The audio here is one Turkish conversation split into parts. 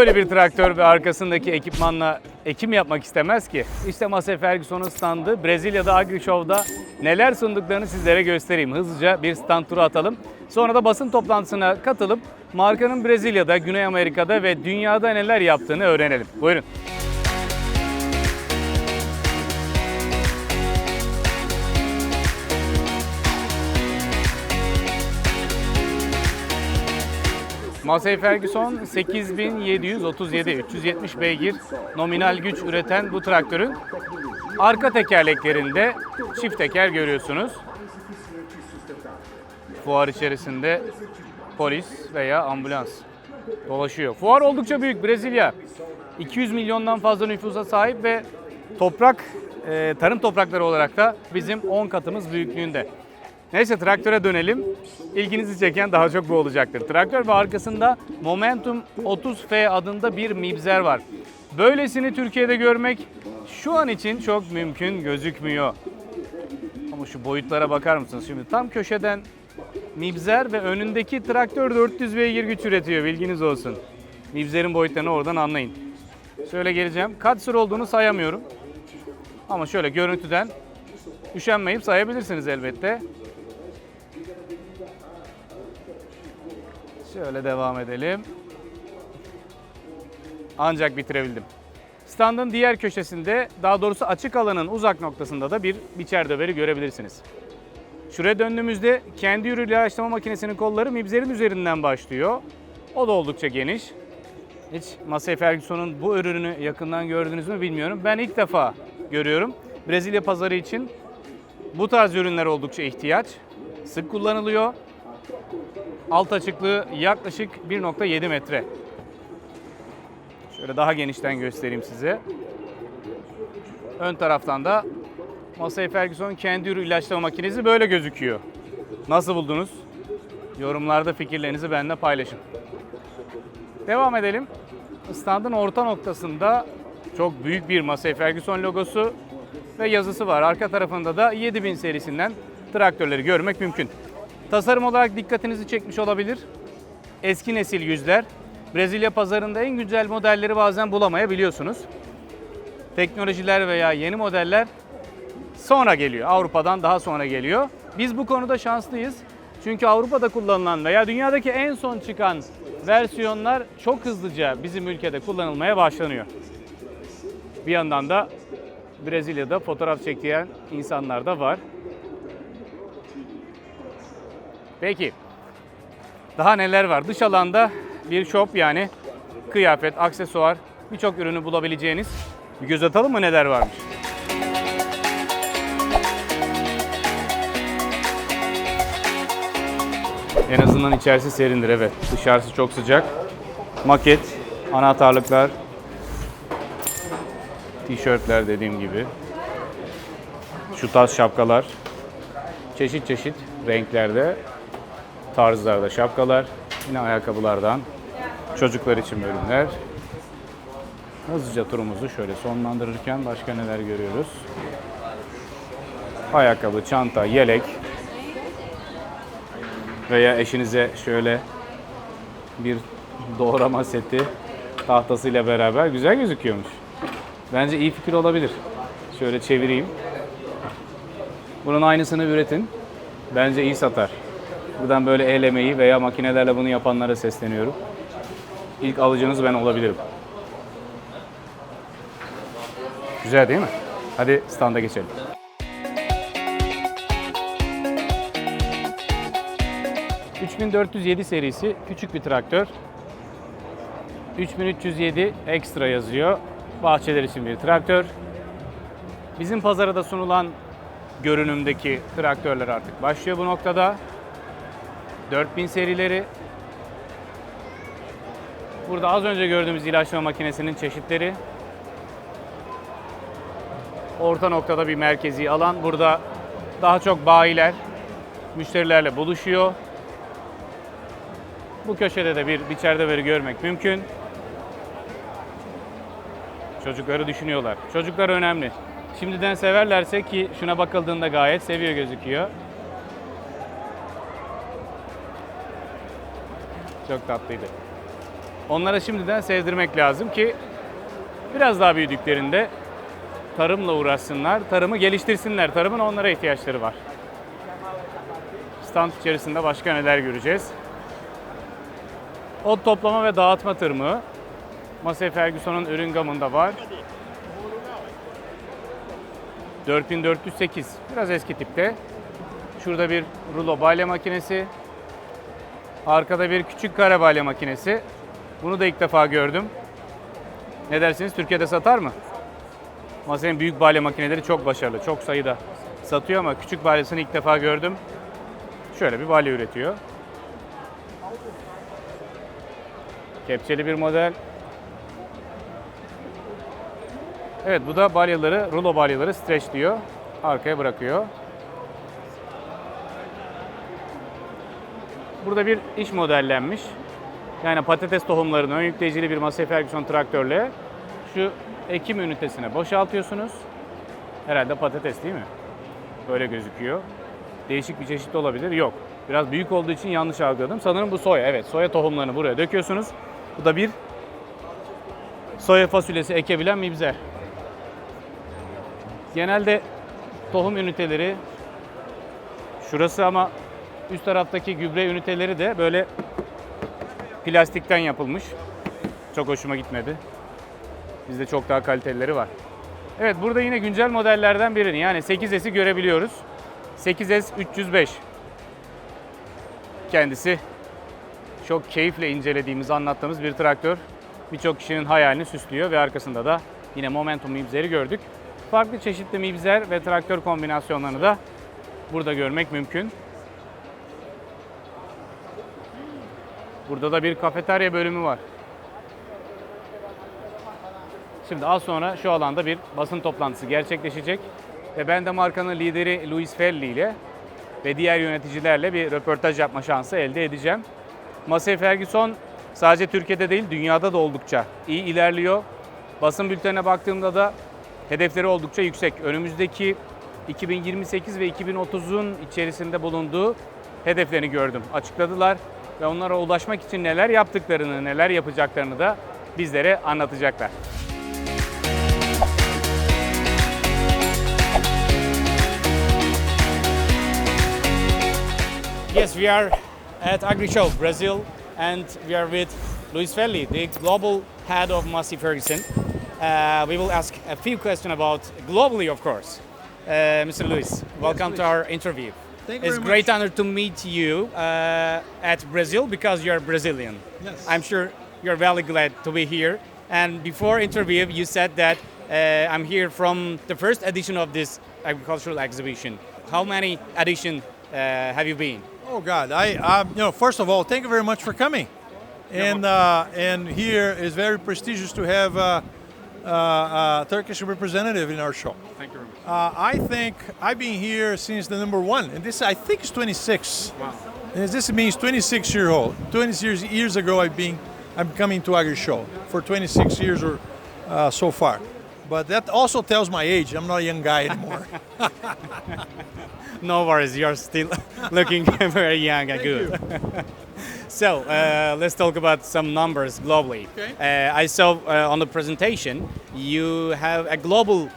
böyle bir traktör ve arkasındaki ekipmanla ekim yapmak istemez ki? İşte Massey Ferguson'un standı Brezilya'da Agri Show'da neler sunduklarını sizlere göstereyim. Hızlıca bir stand turu atalım. Sonra da basın toplantısına katılıp markanın Brezilya'da, Güney Amerika'da ve dünyada neler yaptığını öğrenelim. Buyurun. Massey Ferguson 8737 370 beygir nominal güç üreten bu traktörün arka tekerleklerinde çift teker görüyorsunuz. Fuar içerisinde polis veya ambulans dolaşıyor. Fuar oldukça büyük Brezilya. 200 milyondan fazla nüfusa sahip ve toprak e, tarım toprakları olarak da bizim 10 katımız büyüklüğünde. Neyse traktöre dönelim. İlginizi çeken daha çok bu olacaktır. Traktör ve arkasında Momentum 30F adında bir mibzer var. Böylesini Türkiye'de görmek şu an için çok mümkün gözükmüyor. Ama şu boyutlara bakar mısınız? Şimdi tam köşeden Mibzer ve önündeki traktör 400 beygir güç üretiyor bilginiz olsun. Mibzer'in boyutlarını oradan anlayın. Şöyle geleceğim. Kaç sır olduğunu sayamıyorum. Ama şöyle görüntüden üşenmeyip sayabilirsiniz elbette. Şöyle devam edelim. Ancak bitirebildim. Standın diğer köşesinde, daha doğrusu açık alanın uzak noktasında da bir biçer döveri görebilirsiniz. Şuraya döndüğümüzde kendi yürü ilaçlama makinesinin kolları mibzerin üzerinden başlıyor. O da oldukça geniş. Hiç Massey Ferguson'un bu ürünü yakından gördünüz mü bilmiyorum. Ben ilk defa görüyorum. Brezilya pazarı için bu tarz ürünler oldukça ihtiyaç. Sık kullanılıyor. Alt açıklığı yaklaşık 1.7 metre. Şöyle daha genişten göstereyim size. Ön taraftan da Massey Ferguson kendi ürün ilaçlama makinesi böyle gözüküyor. Nasıl buldunuz? Yorumlarda fikirlerinizi benimle paylaşın. Devam edelim. Standın orta noktasında çok büyük bir Massey Ferguson logosu ve yazısı var. Arka tarafında da 7000 serisinden traktörleri görmek mümkün. Tasarım olarak dikkatinizi çekmiş olabilir. Eski nesil yüzler. Brezilya pazarında en güncel modelleri bazen bulamayabiliyorsunuz. Teknolojiler veya yeni modeller sonra geliyor. Avrupa'dan daha sonra geliyor. Biz bu konuda şanslıyız. Çünkü Avrupa'da kullanılan veya dünyadaki en son çıkan versiyonlar çok hızlıca bizim ülkede kullanılmaya başlanıyor. Bir yandan da Brezilya'da fotoğraf çektiren insanlar da var. Peki. Daha neler var? Dış alanda bir shop yani kıyafet, aksesuar, birçok ürünü bulabileceğiniz. Bir göz atalım mı neler varmış? En azından içerisi serindir evet. Dışarısı çok sıcak. Maket, anahtarlıklar, tişörtler dediğim gibi. Şu tarz şapkalar. Çeşit çeşit renklerde, tarzlarda şapkalar. Yine ayakkabılardan. Çocuklar için bölümler. Hızlıca turumuzu şöyle sonlandırırken başka neler görüyoruz? Ayakkabı, çanta, yelek, veya eşinize şöyle bir doğrama seti tahtasıyla beraber güzel gözüküyormuş. Bence iyi fikir olabilir. Şöyle çevireyim. Bunun aynısını üretin. Bence iyi satar. Buradan böyle el emeği veya makinelerle bunu yapanlara sesleniyorum. İlk alıcınız ben olabilirim. Güzel değil mi? Hadi standa geçelim. 3407 serisi küçük bir traktör. 3307 ekstra yazıyor. Bahçeler için bir traktör. Bizim pazara da sunulan görünümdeki traktörler artık başlıyor bu noktada. 4000 serileri. Burada az önce gördüğümüz ilaçlama makinesinin çeşitleri. Orta noktada bir merkezi alan. Burada daha çok bayiler müşterilerle buluşuyor. Bu köşede de bir biçerdeveri görmek mümkün. Çocukları düşünüyorlar. Çocuklar önemli. Şimdiden severlerse ki şuna bakıldığında gayet seviyor gözüküyor. Çok tatlıydı. Onlara şimdiden sevdirmek lazım ki biraz daha büyüdüklerinde tarımla uğraşsınlar, tarımı geliştirsinler. Tarımın onlara ihtiyaçları var. Stand içerisinde başka neler göreceğiz? Ot toplama ve dağıtma tırmığı. Massey Ferguson'un ürün gamında var. 4408. Biraz eski tipte. Şurada bir rulo balya makinesi. Arkada bir küçük kare makinesi. Bunu da ilk defa gördüm. Ne dersiniz? Türkiye'de satar mı? Massey'in büyük balya makineleri çok başarılı. Çok sayıda satıyor ama küçük balyasını ilk defa gördüm. Şöyle bir balya üretiyor. Kepçeli bir model. Evet bu da balyaları, rulo balyaları streç diyor. Arkaya bırakıyor. Burada bir iş modellenmiş. Yani patates tohumlarını ön yükleyicili bir Massey Ferguson traktörle şu ekim ünitesine boşaltıyorsunuz. Herhalde patates değil mi? Böyle gözüküyor. Değişik bir çeşit olabilir. Yok. Biraz büyük olduğu için yanlış algıladım. Sanırım bu soya. Evet, soya tohumlarını buraya döküyorsunuz. Bu da bir soya fasulyesi ekebilen mibzer. Genelde tohum üniteleri şurası ama üst taraftaki gübre üniteleri de böyle plastikten yapılmış. Çok hoşuma gitmedi. Bizde çok daha kalitelileri var. Evet burada yine güncel modellerden birini yani 8S'i görebiliyoruz. 8S 305. Kendisi çok keyifle incelediğimiz, anlattığımız bir traktör. Birçok kişinin hayalini süslüyor ve arkasında da yine Momentum mibzeri gördük. Farklı çeşitli mibzer ve traktör kombinasyonlarını da burada görmek mümkün. Burada da bir kafeterya bölümü var. Şimdi az sonra şu alanda bir basın toplantısı gerçekleşecek ve ben de markanın lideri Luis Felli ile ve diğer yöneticilerle bir röportaj yapma şansı elde edeceğim. Massey Ferguson sadece Türkiye'de değil dünyada da oldukça iyi ilerliyor. Basın bültenine baktığımda da hedefleri oldukça yüksek. Önümüzdeki 2028 ve 2030'un içerisinde bulunduğu hedeflerini gördüm. Açıkladılar ve onlara ulaşmak için neler yaptıklarını, neler yapacaklarını da bizlere anlatacaklar. Yes, we are at AgriShow Brazil, and we are with Luis Felli, the global head of Massey Ferguson. Uh, we will ask a few questions about globally, of course. Uh, Mr. Luis, welcome to please. our interview. Thank it's great much. honor to meet you uh, at Brazil because you are Brazilian. Yes. I'm sure you're very glad to be here. And before interview, you said that uh, I'm here from the first edition of this agricultural exhibition. How many edition uh, have you been? Oh God, I um, you know first of all, thank you very much for coming, and uh, and here is very prestigious to have uh, uh, a Turkish representative in our show. Thank you very much. Uh, I think I've been here since the number one, and this I think is 26. Wow. And this means 26 year old. 26 years, years ago, I've been I'm coming to Agri Show for 26 years or uh, so far. But that also tells my age. I'm not a young guy anymore. No worries, you're still looking very young and good. so uh, let's talk about some numbers globally. Okay. Uh, I saw uh, on the presentation you have a global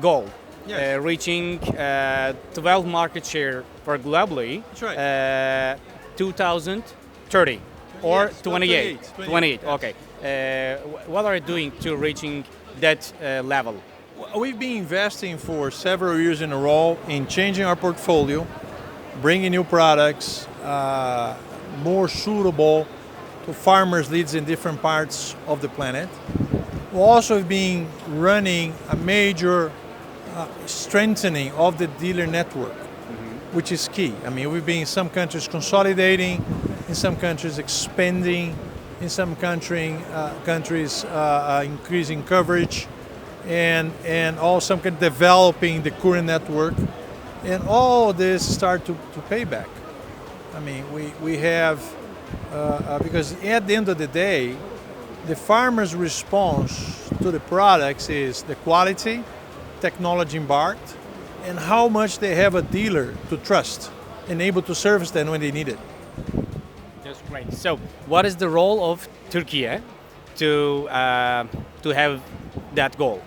goal. Yes. Uh, reaching uh, 12 market share for globally right. uh, 2030 or Yes, 28 28, 28 yes. okay uh, what are you doing to reaching that uh, level We've been investing for several years in a row in changing our portfolio, bringing new products, uh, more suitable to farmers' needs in different parts of the planet. We've also been running a major uh, strengthening of the dealer network, which is key. I mean, we've been in some countries consolidating, in some countries expanding, in some country, uh, countries uh, uh, increasing coverage, and and also kind of developing the current network, and all this start to, to pay back. I mean, we we have uh, uh, because at the end of the day, the farmer's response to the products is the quality, technology embarked, and how much they have a dealer to trust and able to service them when they need it. That's great. So, what is the role of Turkey to uh, to have that goal?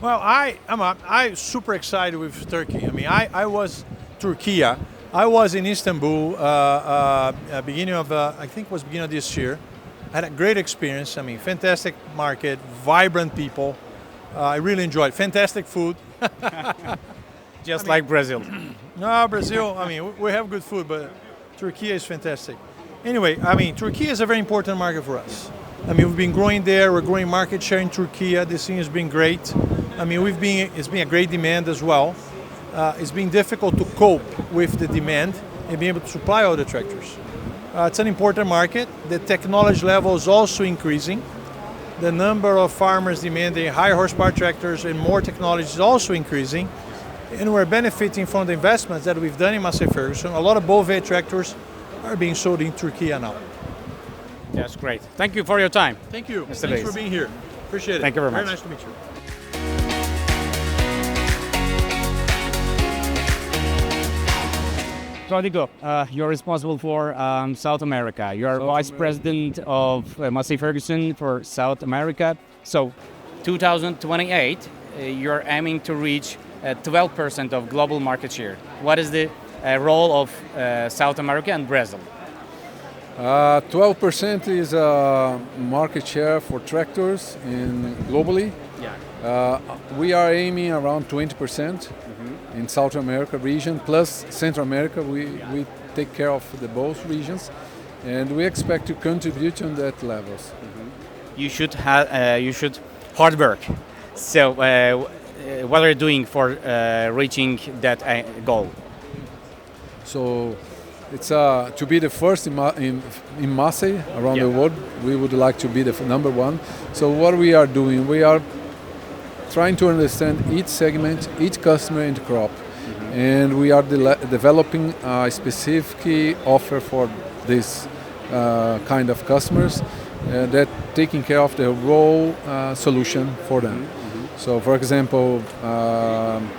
Well, I I'm a, I super excited with Turkey. I mean, I, I was Turkey. I was in Istanbul uh, uh, beginning of uh, I think it was beginning of this year. I had a great experience. I mean, fantastic market, vibrant people. Uh, I really enjoyed. Fantastic food. Just like Brazil. No, Brazil. I mean, we- we have good food, but Turkey is fantastic. Anyway, I mean, Turkey is a very important market for us. I mean, we've been growing there. We're growing market share in Turkey. This thing has been great. I mean, we've been it's been a great demand as well. Uh, it's been difficult to cope with the demand and be able to supply all the tractors. Uh, it's an important market. The technology level is also increasing. The number of farmers demanding higher horsepower tractors and more technology is also increasing. And we're benefiting from the investments that we've done in Massey Ferguson. A lot of Bove tractors are being sold in Turkey now. That's great. Thank you for your time. Thank you. Mr. Thanks Bates. for being here. Appreciate it. Thank you very much. Very nice to meet you. Rodrigo, uh, you're responsible for um, South America. You're vice president of uh, Massey Ferguson for South America. So, 2028, uh, you're aiming to reach uh, 12% of global market share. What is the uh, role of uh, South America and Brazil? Uh, 12% is uh, market share for tractors in globally. Yeah. Uh, we are aiming around 20% in South America region plus Central America. We, we take care of the both regions, and we expect to contribute on that levels. You should have. Uh, you should hard work. So, uh, uh, what are you doing for uh, reaching that goal? So it's uh, to be the first in, Ma- in, in Massey around the world. We would like to be the f- number one. So what we are doing, we are trying to understand each segment, each customer in the crop, and we are de- developing a specific offer for this uh, kind of customers uh, that taking care of the raw uh, solution for them. So, for example, um,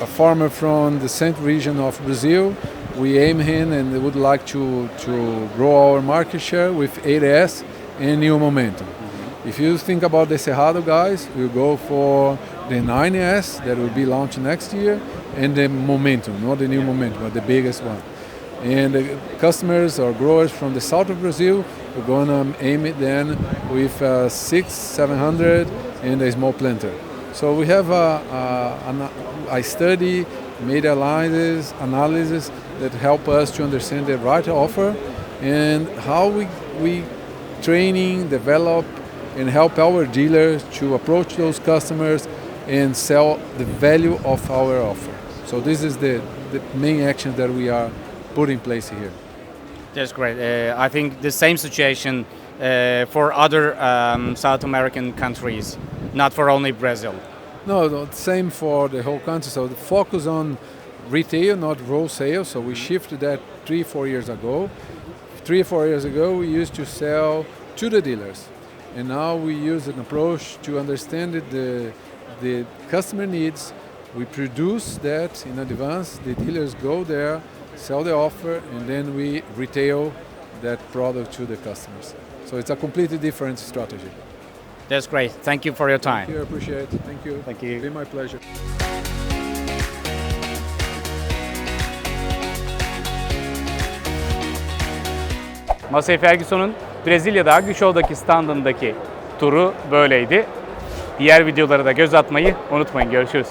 a farmer from the central region of Brazil, we aim him and would like to, to grow our market share with 8S and new momentum. If you think about the Cerrado guys, we'll go for the 9S that will be launched next year and the momentum, not the new momentum, but the biggest one. And the customers or growers from the south of Brazil, we're gonna aim it then with uh, six, 700 and a small planter. So we have a, a, an- a study, made analysis, analysis that help us to understand the right offer and how we, we training, develop, and help our dealers to approach those customers and sell the value of our offer. So this is the, the main action that we are putting in place here. That's great. Uh, I think the same situation uh, for other um, South American countries, not for only Brazil. No, no, same for the whole country. So the focus on retail, not wholesale. So we shifted that three, four years ago. Three or four years ago, we used to sell to the dealers, and now we use an approach to understand the the customer needs. We produce that in advance. The dealers go there, sell the offer, and then we retail that product to the customers. So it's a completely different strategy. That's great. Thank you for your time. Here, appreciate it. Thank you. Thank you. Be my pleasure. Massey Ferguson'un Brezilya'da Agri Show'daki standındaki turu böyleydi. Diğer videolara da göz atmayı unutmayın. Görüşürüz.